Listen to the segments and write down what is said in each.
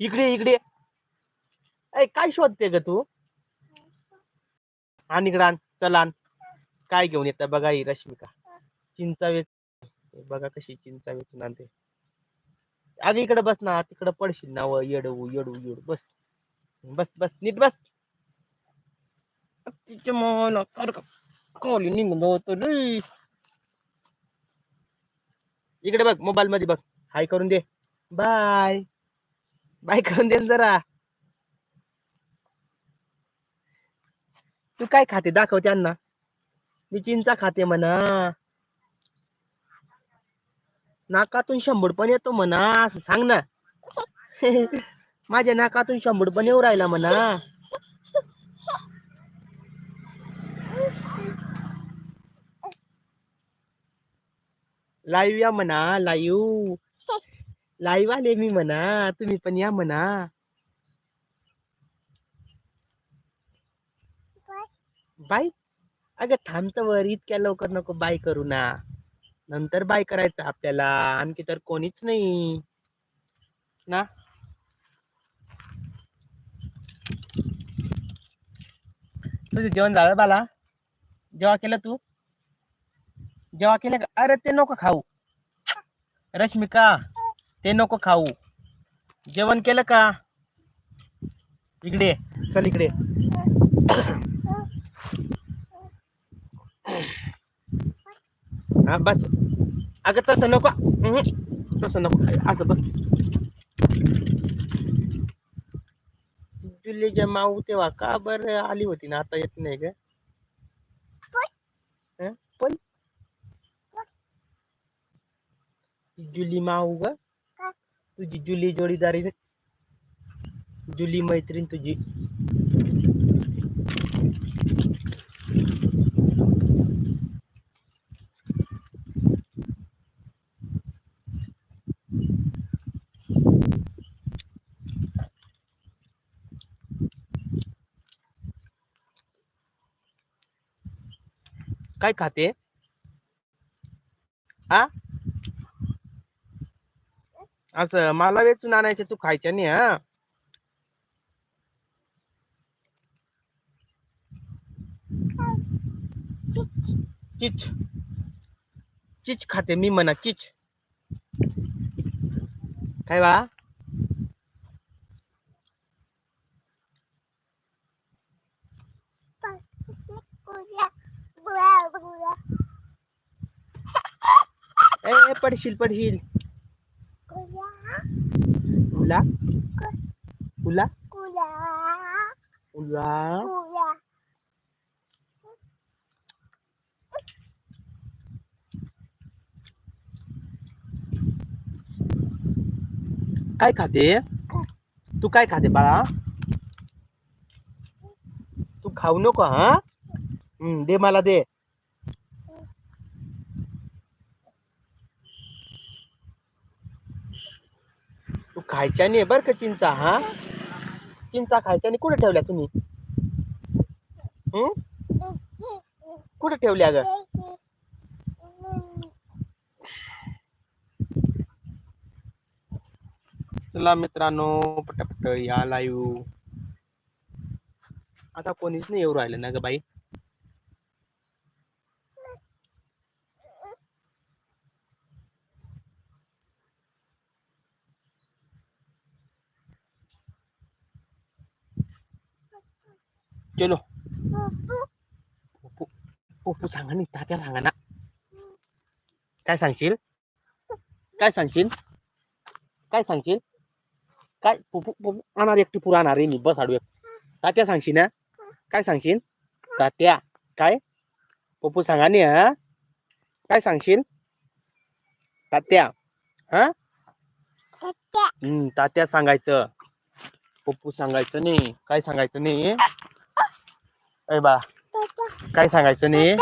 इकडे इकडे. ऐ काय शोधते ग तू? आण इकडे आण चल आण. काय घेऊन येतं बघा ही रश्मिका. चिंचा वेच बघा कशी चिंचा वेचून आणते. अगं इकडे बस ना तिकडे पडशील ना व. येडू येडू येडू. बस. बस बस. नीट बस. तिच्या मला कॉली निघून होतो इकडे बघ मोबाईल मध्ये बघ. हाय करून दे. बाय. बाय करून दे ना जरा. तू काय खाते? दाखव त्यांना. मी चिंचा खाते म्हणा. नाकातून शंभर पण येतो म्हणा असं सांग ना. माझ्या नाकातून शंभर पण येऊ राहिला म्हणा. लाईव्ह या म्हणा लाईव्ह. लाईव्ह आले मी म्हणा तुम्ही पण या म्हणा. बाय अगं थांबत वर इतक्या लवकर नको बाय करू ना. नंतर बाय करायचं आपल्याला आणखी तर कोणीच नाही. ना? तुझं जेवण झालं बाला? जेव्हा केलं तू? जेव्हा केलं का? अरे ते नको खाऊ. रश्मिका. ते नको खाऊ. केलं का? इकडे चल इकडे हा, बस. अगं, तसं नको. तसं नको असं बस. जुलीच्या माऊ तेव्हा का बर आली होती ना? आता येत नाही ग? पण जुली माऊ ग. तुझी जुली जोडीदारी जुली मैत्रीण तुझी. काय खाते? आ? असं मला वेचून आणायचं तू खायच्या नाही हा? चिच चिच खाते मी म्हणा चिच काय बा? ए पडशील पडशील. उला उला उला काय खाते तू काय खाते बाळा तू खाऊ नको हा हम्म, दे मला दे खायच्या नाही बर का चिंचा हा? चिंचा खायच्या नाही कुठे ठेवल्या तुम्ही? हम्म कुठे ठेवल्या ग चला मित्रांनो पटापट या लाईव्ह आता कोणीच नाही येऊ राहिलं ना ग बाई? चलो पप्पू. पप्पू सांगा नाही तात्या सांगा ना. काय सांगशील? काय सांगशील? काय सांगशील? काय पप्पू आणणार एकटी पुरा आणणार आहे मी बस आडू तात्या सांगशील ना काय सांगशील? तात्या. काय? पप्पू सांगा नाही हा? काय सांगशील? तात्या. हा तात्या सांगायचं. पप्पू सांगायचं नाही. काय सांगायचं नाही? अय बा काय सांगायचं नाही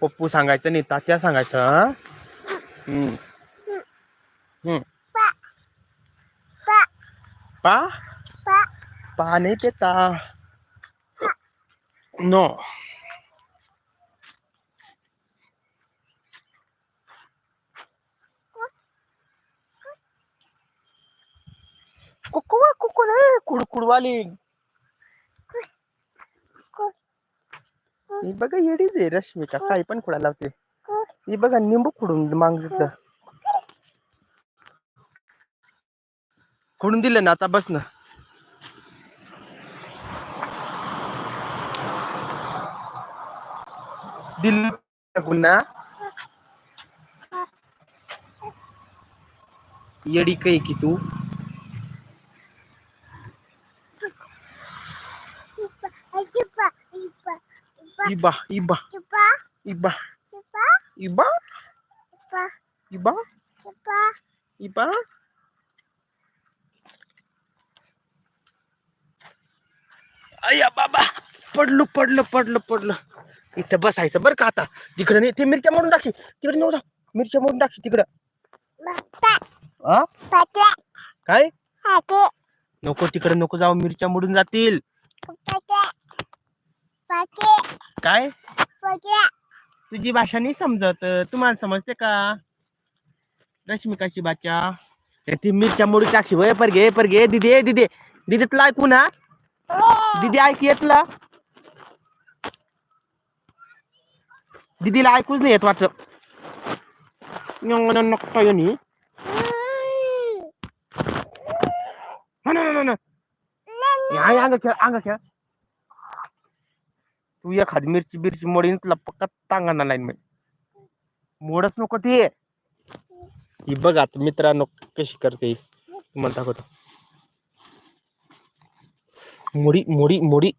पप्पू सांगायचं नाही तात्या सांगायचं हं? हम्म. हम्म. पा पा. नाही पेता. नो. कुकुवा कुकू रे कुडकुडवाली. ही बघा येडीच आहे रश्मिका काही पण खुडा लावते. ही. बघा निंबू खुडून मागितलं. खुडून दिलं ना आता बस ना. दिल पुन्हा? येडी काय की तू? इबा इबा इबा इबा इबा इबा अय्या बाबा पडलो पडलो पडलो पडलो. इथं बसायचं बरं का आता. तिकडे नाही ते मिरच्या मोडून टाकशी तिकडे नव्हता मिरच्या मोडून टाकशी तिकडं. आ? काय? नको तिकडे नको जाऊ. मिरच्या मोडून जातील. काय? तुझी भाषा नाही समजत. तुम्हाला समजते का? रश्मिकाची ए, ती मिरच्या मोडून टाकशी वय पर घे पर घे दिदी. दिदी दिदी तुला ऐकू ना? दिदी ऐक येतला दिदीला ऐकूच नाही येत वाटत. नको येणी ना. ना ना ना आहे अंग खेळ अंग खेळ. तू एखादी मिरची बिरची मोडीन तुला पक्का तांगाना लाईन मोडच नको ते. ही बघ आता मित्रांनो कशी करते. तुम्हाला दाखवतो. मोडी मोडी मोडी.